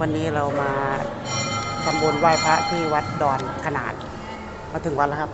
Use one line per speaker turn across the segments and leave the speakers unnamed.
วันนี้เรามาทำบุญไหว้พระที่วัดดอนขนาด มาถึงวัดแล้วครับ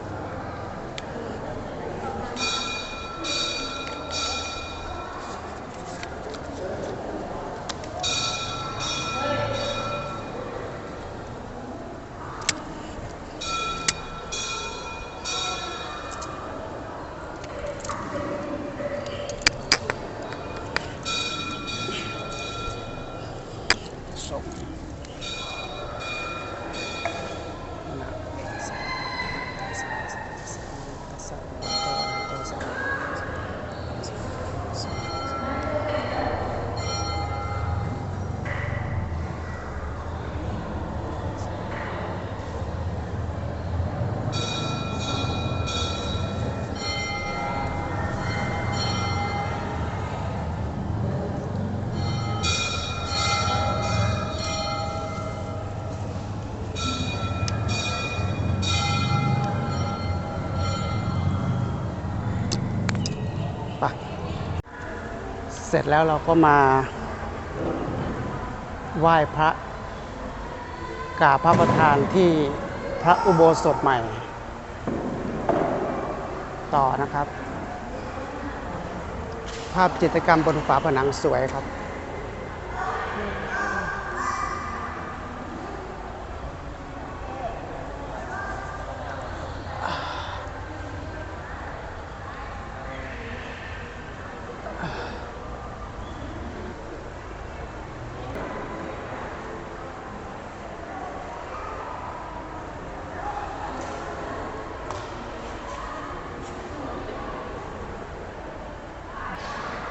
เสร็จแล้วเราก็มาไหว้พระกราบพระประธานที่พระอุโบสถใหม่ ต่อนะครับ ภาพจิตรกรรมบนฝาผนังสวยครับ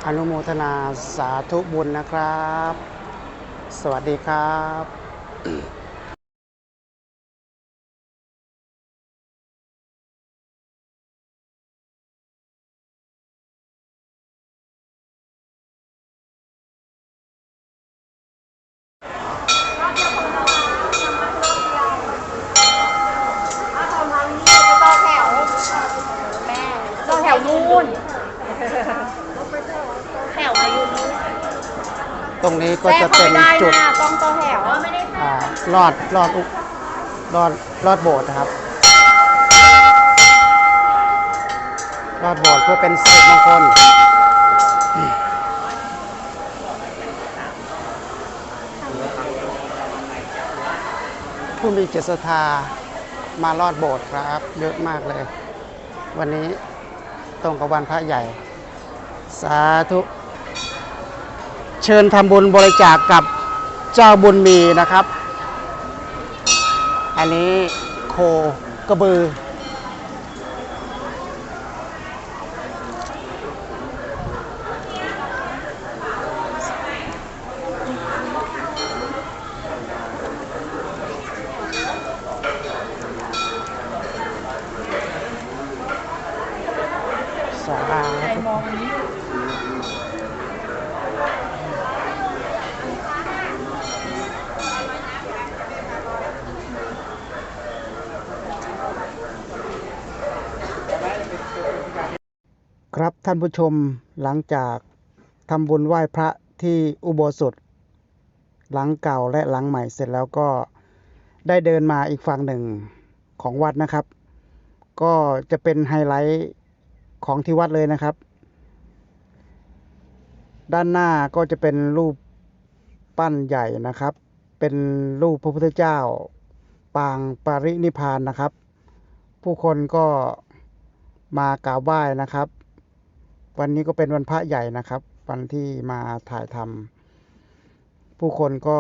อนุโมทนาสาธุบุญนะครับ สวัสดีครับ
ต่อทางนี้ไปต่อแถวแม่ต่อแถวนู่นแถวมาอยู่นู่น
ตรงนี้ก็
แม่
จะ
เข้า
เป็
ไม่
น
ได้
จุด
นะต้องต่อแถวไม่ได้
อ่ารอดรอดอุรอดรอดโบสถ์นะครับ รอดโบสถ์เพื่อเป็นสิริมงคลผู้มีจิตศรัทธามารอดโบสถ์ครับ เยอะมากเลย วันนี้ตรงกับวันพระใหญ่ สาธุ เชิญทำบุญบริจาคกับเจ้าบุญมีนะครับ อันนี้โคกระบือ สาธุครับท่านผู้ชมหลังจากทำบุญไหว้พระที่อุโบสถ หลังเก่าและหลังใหม่เสร็จแล้วก็ได้เดินมาอีกฝั่งหนึ่งของวัดนะครับ ก็จะเป็นไฮไลท์ของที่วัดเลยนะครับ ด้านหน้าก็จะเป็นรูปปั้นใหญ่นะครับ เป็นรูปพระพุทธเจ้า ปางปารินิพพานนะครับ ผู้คนก็มากราบไหว้นะครับ วันนี้ก็เป็นวันพระใหญ่นะครับ วันที่มาถ่ายทำผู้คนก็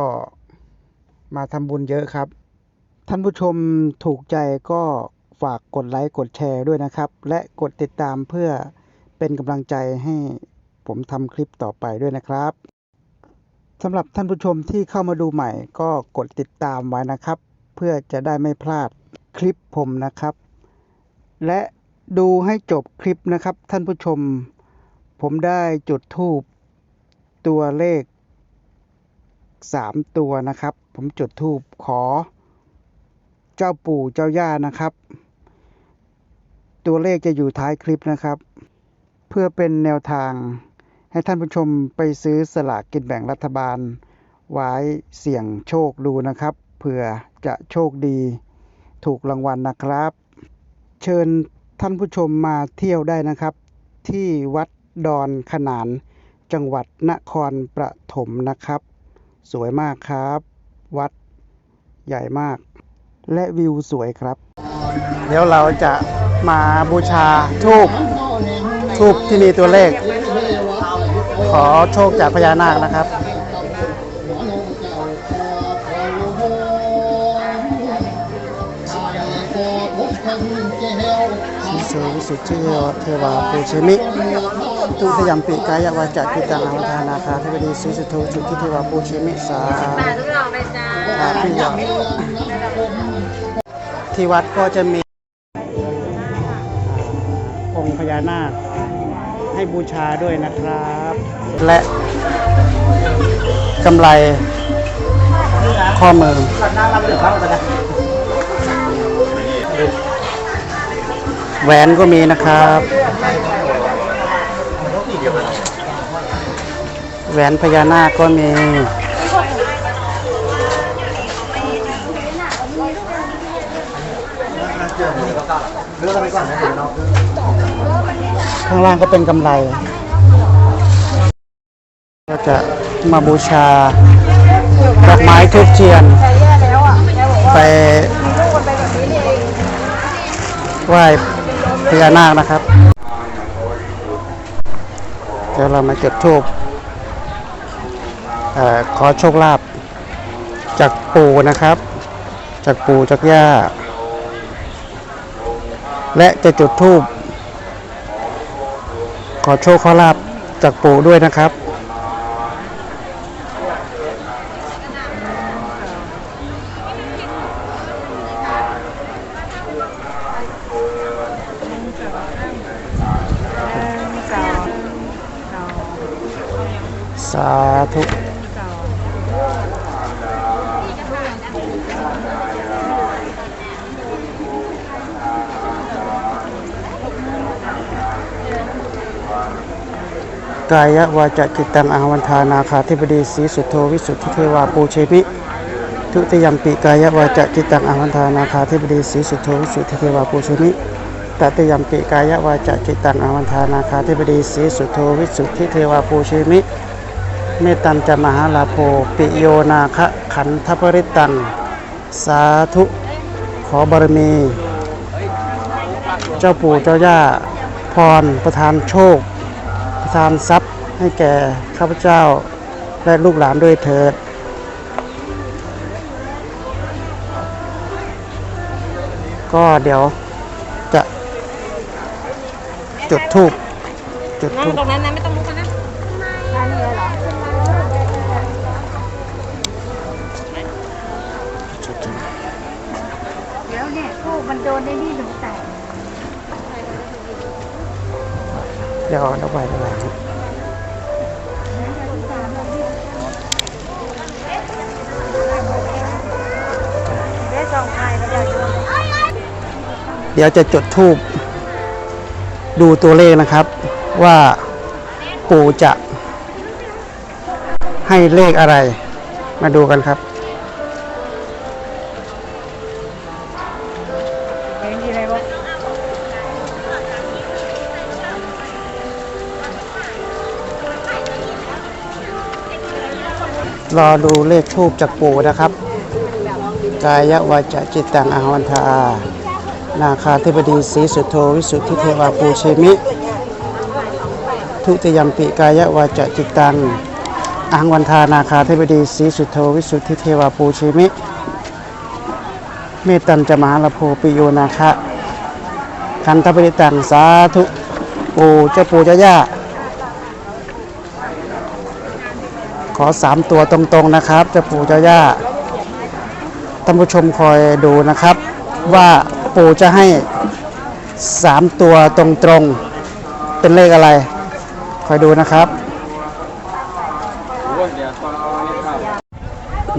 มาทำบุญเยอะครับ ท่านผู้ชมถูกใจก็ฝากกดไลค์กดแชร์ด้วยนะครับ และกดติดตามเพื่อเป็นกำลังใจให้ผมทำคลิปต่อไปด้วยนะครับสำหรับท่านผู้ชมที่เข้ามาดูใหม่ก็กดติดตามไว้นะครับ เพื่อจะได้ไม่พลาดคลิปผมนะครับ และดูให้จบคลิปนะครับ ท่านผู้ชม ผมได้จุดทูบตัวเลขสามตัวนะครับ ผมจุดทูบขอ เจ้าปู่เจ้าย่านะครับ ตัวเลขจะอยู่ท้ายคลิปนะครับ เพื่อเป็นแนวทางให้ท่านผู้ชมไปซื้อสลากกินแบ่งรัฐบาล ไว้เสี่ยงโชคดูนะครับเผื่อจะโชคดีถูกรางวัลนะครับ เชิญท่านผู้ชมมาเที่ยวได้นะครับ ที่วัด ดอนขนานจังหวัดนครปฐมนะครับ สวยมากครับ วัดใหญ่มาก และวิวสวยครับ เดี๋ยวเราจะมาบูชาทูบทูบที่มีตัวเลข ขอโชคจากพญานาคนะครับสีโสวิสุทธิเทวาปูชมิ ตุสยามปิกายวาจักกิตังอวทานาคาเทวดีสีสุโธสุทิเทวาปูชมิสา
มาทุกดอา
สาธุยาที่วัดก็จะมีองค์พญานาคให้บูชาด้วยนะครับ และกำไรข้อมือแหวนก็มีนะครับ แหวนพญานาคก็มีข้างล่างก็เป็นกำไร ก็จะมาบูชาดอกไม้ทุกเทียน ไป
ไห
ว้พญานาคนะครับ เดี๋ยวเรามาจุดธูป ขอโชคลาภจากปู่นะครับ จากปู่จากย่า และจะจุดธูปขอโชคขอลาภจากปู่ด้วยนะครับ สาธุ กายวาจจิตตังอาวันทานาคาธิบดีสีสุทโธวิสุทธิเทวาปูเชมิทุติยมปิกายวาจจิตตังอาวันทานาคาธิบดีสีสุทโธวิสุทธิเทวาปูเชมิตติยมปิกายวาจจิตตังอาวันทานาคาธิบดีสีสุทโธวิสุทธิเทวาปูเชมิเมตตัญจะมหาลาโภปิโยนาคะขันธปริตตังสาธุขอบารมี เจ้าปู่เจ้าย่าพรประทานโชค ประทานทรัพย์ให้แก่ข้าพเจ้าและลูกหลานด้วยเถิด ก็เดี๋ยวจะจุดทูบจุด
นั่ง
ทูบ
ตรงนั้นนะไม่ต้องลุกกันนะร้านนี้เลยเหรอ
จุดทูบ
แล้วเนี่ยทูบมันโดนในนี่ถึงแตก
ยวเอาไว้เอาไว้ครับ
ได้สองไข่แล้วเดี๋ยวโดน
เดี๋ยวจะจดทูบดูตัวเลขนะครับ ว่าปู่จะให้เลขอะไรมาดูกันครับ
ร
อดูเลขทูบจากปู่นะครับ กายวาจจิตตังอาวันทานาคาธิบดีสีสุทโธวิสุทธิเทวาปูเชมิ ทุติยมปิกายวาจจิตตังอังวันทานาคาธิบดีสีสุทโธวิสุทธิเทวาปูเชมิ เมตตัญจะมหาลโพปิโยนาคะคันธปริตังสาธุปู่เจ้าปู่เจ้าย่า ข อสามตัวตรงๆนะครับเจ้าปู่เจ้าย่าท่านผู้ชมคอยดูนะครับ ว่าปู่จะให้สามตัวตรงๆเป็นเลขอะไร คอยดูนะครับ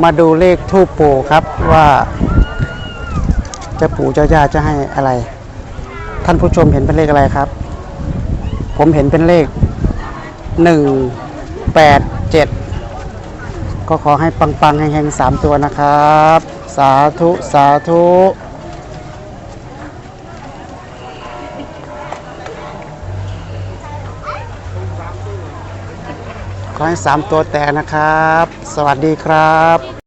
มาดูเลขทูปปู่ครับว่าเจ้าปู่เจ้าย่าจะให้อะไร ท่านผู้ชมเห็นเป็นเลขอะไรครับ ผมเห็นเป็นเลขหนึ่งแปดเจ็ด ก็ขอให้ปังๆแห่งๆสามตัวนะครับ สาธุ สาธุขอให้สามตัวแต่นะครับ สวัสดีครับ